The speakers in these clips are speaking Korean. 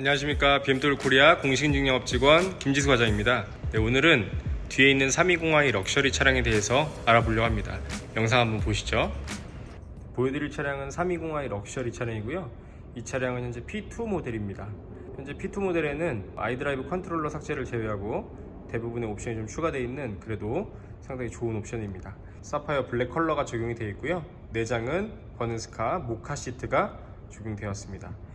안녕하십니까 BMW 코리아 공식인증영업 직원 김지수 과장입니다. 네, 오늘은 뒤에 있는 320i 럭셔리 차량에 대해서 알아보려고 합니다. 영상 한번 보시죠. 보여드릴 차량은 320i 럭셔리 차량이고요. 이 차량은 현재 P2 모델입니다. 현재 P2 모델에는 아이드라이브 컨트롤러 삭제를 제외하고 대부분의 옵션이 좀 추가되어 있는 그래도 상당히 좋은 옵션입니다. 사파이어 블랙 컬러가 적용이 되어 있고요. 내장은 버는스카 모카 시트가 적용되었습니다.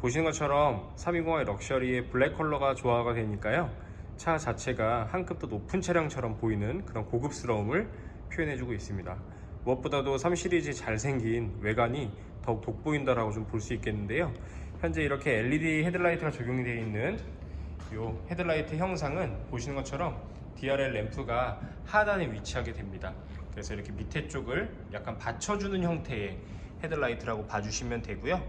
보시는 것처럼 320i 럭셔리의 블랙 컬러가 조화가 되니까요. 차 자체가 한 급 더 높은 차량처럼 보이는 그런 고급스러움을 표현해주고 있습니다. 무엇보다도 3 시리즈 잘생긴 외관이 더욱 돋보인다라고 좀 볼 수 있겠는데요. 현재 이렇게 LED 헤드라이트가 적용이 되어 있는 이 헤드라이트 형상은 보시는 것처럼 DRL 램프가 하단에 위치하게 됩니다. 그래서 이렇게 밑에 쪽을 약간 받쳐주는 형태의 헤드라이트라고 봐주시면 되고요.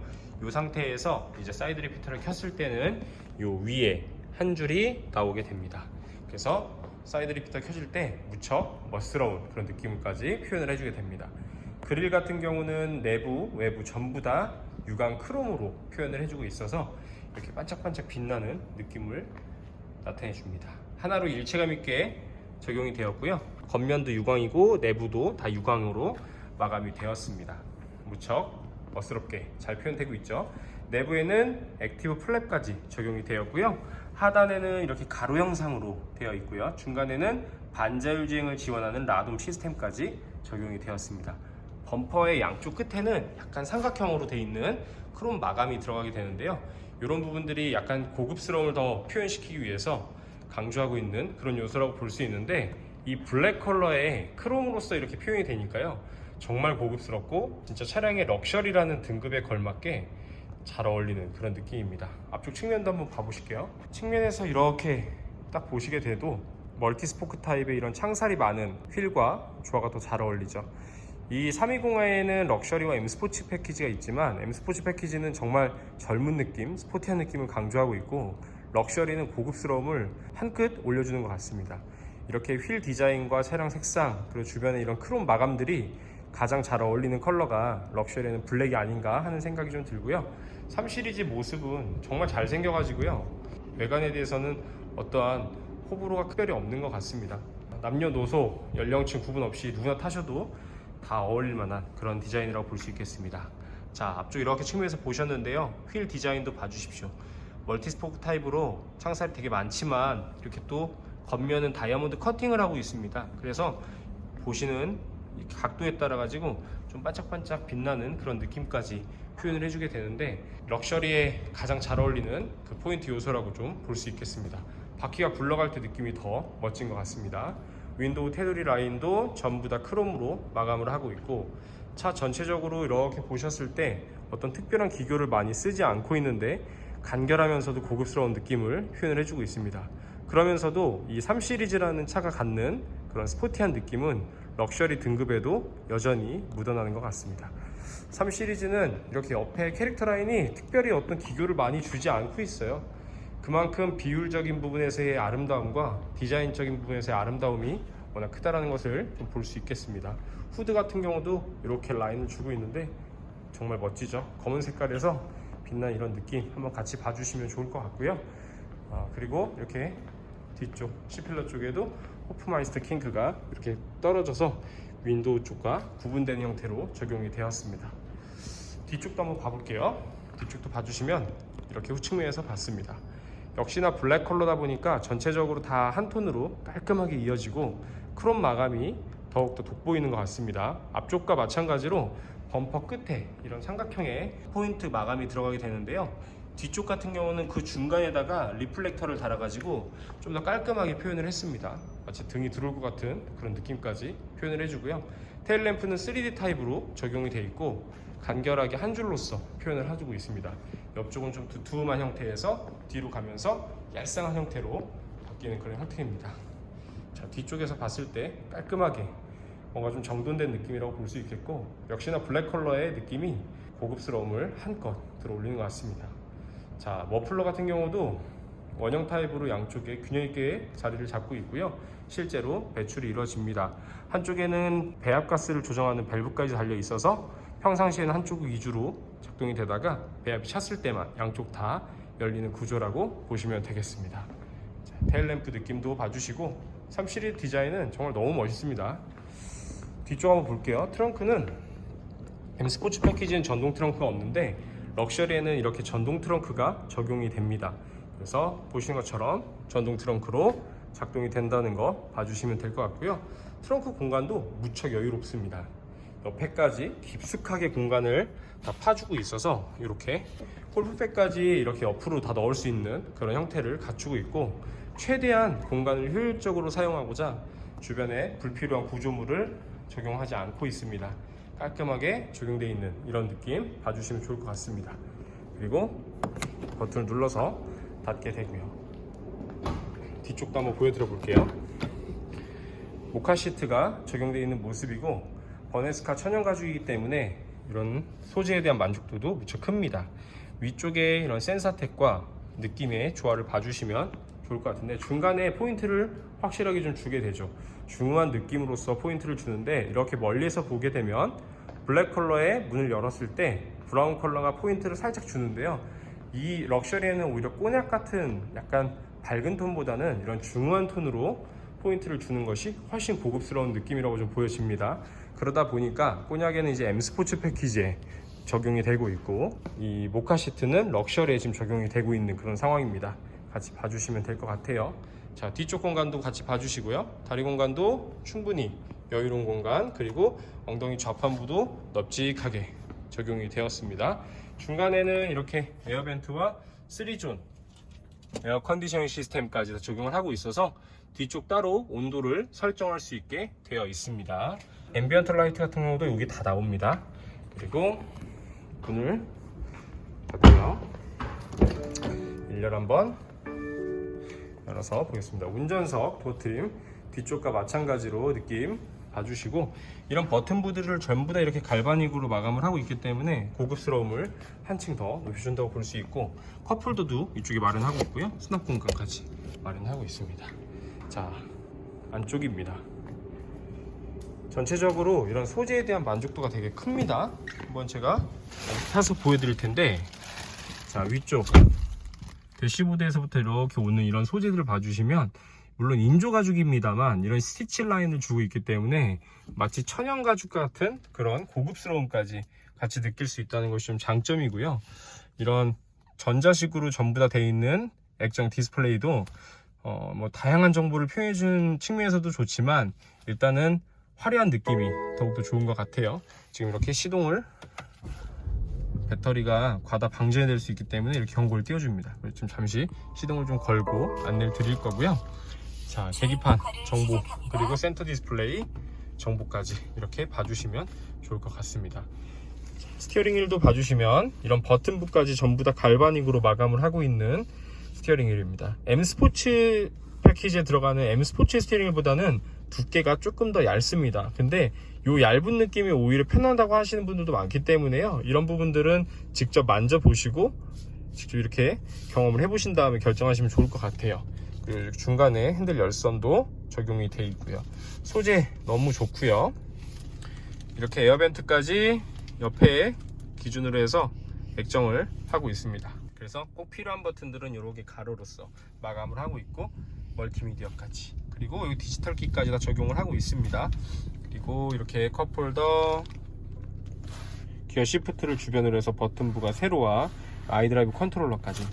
이 상태에서 이제 사이드 리피터를 켰을 때는 이 위에 한 줄이 나오게 됩니다. 그래서 사이드 리피터 켜질 때 무척 멋스러운 그런 느낌까지 표현을 해주게 됩니다. 그릴 같은 경우는 내부, 외부 전부 다 유광 크롬으로 표현을 해주고 있어서 이렇게 반짝반짝 빛나는 느낌을 나타내 줍니다. 하나로 일체감 있게 적용이 되었고요. 겉면도 유광이고 내부도 다 유광으로 마감이 되었습니다. 무척 멋스럽게 잘 표현되고 있죠. 내부에는 액티브 플랩까지 적용이 되었고요. 하단에는 이렇게 가로 형상으로 되어 있고요. 중간에는 반자율 주행을 지원하는 라돔 시스템까지 적용이 되었습니다. 범퍼의 양쪽 끝에는 약간 삼각형으로 되어 있는 크롬 마감이 들어가게 되는데요. 이런 부분들이 약간 고급스러움을 더 표현시키기 위해서 강조하고 있는 그런 요소라고 볼 수 있는데 이 블랙 컬러의 크롬으로서 이렇게 표현이 되니까요. 정말 고급스럽고 진짜 차량의 럭셔리라는 등급에 걸맞게 잘 어울리는 그런 느낌입니다. 앞쪽 측면도 한번 봐보실게요. 측면에서 이렇게 딱 보시게 돼도 멀티 스포크 타입의 이런 창살이 많은 휠과 조화가 더 잘 어울리죠. 이 320i에는 럭셔리와 M 스포츠 패키지가 있지만 M 스포츠 패키지는 정말 젊은 느낌, 스포티한 느낌을 강조하고 있고 럭셔리는 고급스러움을 한 끗 올려주는 것 같습니다. 이렇게 휠 디자인과 차량 색상 그리고 주변에 이런 크롬 마감들이 가장 잘 어울리는 컬러가 럭셔리는 블랙이 아닌가 하는 생각이 좀 들고요. 3 시리즈 모습은 정말 잘 생겨가지고요. 외관에 대해서는 어떠한 호불호가 특별히 없는 것 같습니다. 남녀노소 연령층 구분 없이 누구나 타셔도 다 어울릴 만한 그런 디자인이라고 볼 수 있겠습니다. 자 앞쪽 이렇게 측면에서 보셨는데요. 휠 디자인도 봐주십시오. 멀티스포크 타입으로 창살이 되게 많지만 이렇게 또 겉면은 다이아몬드 커팅을 하고 있습니다. 그래서 보시는 이 각도에 따라 가지고 좀 반짝반짝 빛나는 그런 느낌까지 표현을 해주게 되는데 럭셔리에 가장 잘 어울리는 그 포인트 요소라고 좀 볼 수 있겠습니다. 바퀴가 굴러갈 때 느낌이 더 멋진 것 같습니다. 윈도우 테두리 라인도 전부 다 크롬으로 마감을 하고 있고 차 전체적으로 이렇게 보셨을 때 어떤 특별한 기교를 많이 쓰지 않고 있는데 간결하면서도 고급스러운 느낌을 표현을 해주고 있습니다. 그러면서도 이 3 시리즈라는 차가 갖는 그런 스포티한 느낌은 럭셔리 등급에도 여전히 묻어나는 것 같습니다. 3 시리즈는 이렇게 옆에 캐릭터 라인이 특별히 어떤 기교를 많이 주지 않고 있어요. 그만큼 비율적인 부분에서의 아름다움과 디자인적인 부분에서의 아름다움이 워낙 크다라는 것을 좀 볼 수 있겠습니다. 후드 같은 경우도 이렇게 라인을 주고 있는데 정말 멋지죠. 검은 색깔에서 빛난 이런 느낌 한번 같이 봐주시면 좋을 것 같고요. 아, 그리고 이렇게 뒤쪽 C필러 쪽에도 호프마이스터 킹크가 이렇게 떨어져서 윈도우 쪽과 구분되는 형태로 적용이 되었습니다. 뒤쪽도 한번 봐볼게요. 뒤쪽도 봐주시면 이렇게 후측면에서 봤습니다. 역시나 블랙 컬러다 보니까 전체적으로 다 한 톤으로 깔끔하게 이어지고 크롬 마감이 더욱더 돋보이는 것 같습니다. 앞쪽과 마찬가지로 범퍼 끝에 이런 삼각형의 포인트 마감이 들어가게 되는데요. 뒤쪽 같은 경우는 그 중간에다가 리플렉터를 달아가지고 좀 더 깔끔하게 표현을 했습니다. 마치 등이 들어올 것 같은 그런 느낌까지 표현을 해주고요. 테일 램프는 3D 타입으로 적용이 되어 있고 간결하게 한 줄로서 표현을 해주고 있습니다. 옆쪽은 좀 두툼한 형태에서 뒤로 가면서 얄쌍한 형태로 바뀌는 그런 형태입니다. 자 뒤쪽에서 봤을 때 깔끔하게 뭔가 좀 정돈된 느낌이라고 볼 수 있겠고 역시나 블랙 컬러의 느낌이 고급스러움을 한껏 들어올리는 것 같습니다. 자 머플러 같은 경우도 원형 타입으로 양쪽에 균형 있게 자리를 잡고 있고요. 실제로 배출이 이루어집니다. 한쪽에는 배합가스를 조정하는 밸브까지 달려 있어서 평상시에는 한쪽 위주로 작동이 되다가 배합이 찼을 때만 양쪽 다 열리는 구조라고 보시면 되겠습니다. 자, 테일램프 느낌도 봐주시고 3 시리즈 디자인은 정말 너무 멋있습니다. 뒤쪽 한번 볼게요. 트렁크는 M 스포츠 패키지는 전동 트렁크가 없는데 럭셔리에는 이렇게 전동 트렁크가 적용이 됩니다. 그래서 보시는 것처럼 전동 트렁크로 작동이 된다는 거 봐주시면 될 것 같고요. 트렁크 공간도 무척 여유롭습니다. 옆에까지 깊숙하게 공간을 다 파주고 있어서 이렇게 골프백까지 이렇게 옆으로 다 넣을 수 있는 그런 형태를 갖추고 있고 최대한 공간을 효율적으로 사용하고자 주변에 불필요한 구조물을 적용하지 않고 있습니다. 깔끔하게 적용되어 있는 이런 느낌 봐주시면 좋을 것 같습니다. 그리고 버튼을 눌러서 닫게 되고요. 뒤쪽도 한번 보여드려 볼게요. 모카 시트가 적용되어 있는 모습이고 버네스카 천연 가죽이기 때문에 이런 소재에 대한 만족도도 무척 큽니다. 위쪽에 이런 센서텍과 느낌의 조화를 봐주시면 좋을 것 같은데 중간에 포인트를 확실하게 좀 주게 되죠. 중후한 느낌으로서 포인트를 주는데 이렇게 멀리서 보게 되면 블랙 컬러의 문을 열었을 때 브라운 컬러가 포인트를 살짝 주는데요. 이 럭셔리에는 오히려 꼬냑 같은 약간 밝은 톤보다는 이런 중후한 톤으로 포인트를 주는 것이 훨씬 고급스러운 느낌이라고 좀 보여집니다. 그러다 보니까 꼬냑에는 이제 M 스포츠 패키지에 적용이 되고 있고 이 모카 시트는 럭셔리에 지금 적용이 되고 있는 그런 상황입니다. 같이 봐주시면 될 것 같아요. 자 뒤쪽 공간도 같이 봐주시고요. 다리 공간도 충분히 여유로운 공간 그리고 엉덩이 좌판부도 넓직하게 적용이 되었습니다. 중간에는 이렇게 에어벤트와 3존 에어 컨디셔닝 시스템까지 다 적용을 하고 있어서 뒤쪽 따로 온도를 설정할 수 있게 되어 있습니다. 앰비언트 라이트 같은 경우도 여기 다 나옵니다. 그리고 문을 닫고요. 1열 한번 열어서 보겠습니다. 운전석 도트림 뒤쪽과 마찬가지로 느낌 봐주시고 이런 버튼부들을 전부 다 이렇게 갈바닉으로 마감을 하고 있기 때문에 고급스러움을 한층 더 높여준다고 볼 수 있고 컵홀더도 이쪽에 마련하고 있고요. 수납 공간까지 마련하고 있습니다. 자 안쪽입니다. 전체적으로 이런 소재에 대한 만족도가 되게 큽니다. 한번 제가 타서 보여드릴 텐데 자 위쪽 대시보드에서부터 이렇게 오는 이런 소재들을 봐주시면 물론 인조 가죽입니다만 이런 스티치 라인을 주고 있기 때문에 마치 천연 가죽 같은 그런 고급스러움까지 같이 느낄 수 있다는 것이 좀 장점이고요. 이런 전자식으로 전부 다 되어 있는 액정 디스플레이도 어, 뭐 다양한 정보를 표현해 주는 측면에서도 좋지만 일단은 화려한 느낌이 더욱더 좋은 것 같아요. 지금 이렇게 시동을 배터리가 과다 방전될 수 있기 때문에 이렇게 경고를 띄워줍니다. 그래서 지금 잠시 시동을 좀 걸고 안내를 드릴 거고요. 자, 계기판 정보 그리고 센터 디스플레이 정보까지 이렇게 봐주시면 좋을 것 같습니다. 스티어링 휠도 봐주시면 이런 버튼부까지 전부 다 갈바닉으로 마감을 하고 있는 스티어링 휠입니다. M 스포츠 패키지에 들어가는 M 스포츠 스티어링 휠보다는 두께가 조금 더 얇습니다. 근데 요 얇은 느낌이 오히려 편하다고 하시는 분들도 많기 때문에요. 이런 부분들은 직접 만져보시고 직접 이렇게 경험을 해보신 다음에 결정하시면 좋을 것 같아요. 그리고 중간에 핸들 열선도 적용이 되어 있고요. 소재 너무 좋고요. 이렇게 에어벤트까지 옆에 기준으로 해서 액정을 하고 있습니다. 그래서 꼭 필요한 버튼들은 이렇게 가로로서 마감을 하고 있고 멀티미디어까지 그리고 여기 디지털 키까지 다 적용을 하고 있습니다. 그리고 이렇게 컵홀더 기어 시프트를 주변으로 해서 버튼부가 세로와 아이드라이브 컨트롤러까지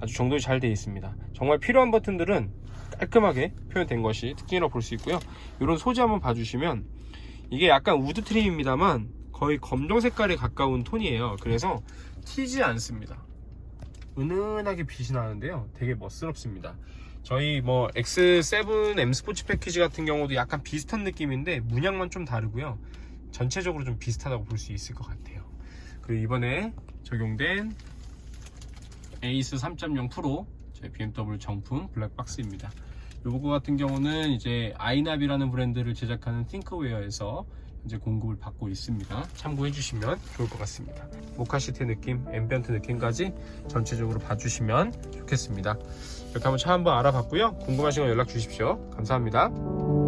아주 정돈이 잘 되어 있습니다. 정말 필요한 버튼들은 깔끔하게 표현된 것이 특징이라고 볼 수 있고요. 이런 소재 한번 봐주시면 이게 약간 우드 트림입니다만 거의 검정 색깔에 가까운 톤이에요. 그래서 튀지 않습니다. 은은하게 빛이 나는데요. 되게 멋스럽습니다. 저희 뭐 X7 M 스포츠 패키지 같은 경우도 약간 비슷한 느낌인데 문양만 좀 다르고요. 전체적으로 좀 비슷하다고 볼 수 있을 것 같아요. 그리고 이번에 적용된 에이스 3.0 프로 저희 BMW 정품 블랙박스입니다. 요거 같은 경우는 이제 아이나비라는 브랜드를 제작하는 팅크웨어에서 이제 공급을 받고 있습니다. 참고해 주시면 좋을 것 같습니다. 모카 시트 느낌, 앰비언트 느낌까지 전체적으로 봐주시면 좋겠습니다. 이렇게 한번 차 한번 알아봤고요. 궁금하신 건 연락 주십시오. 감사합니다.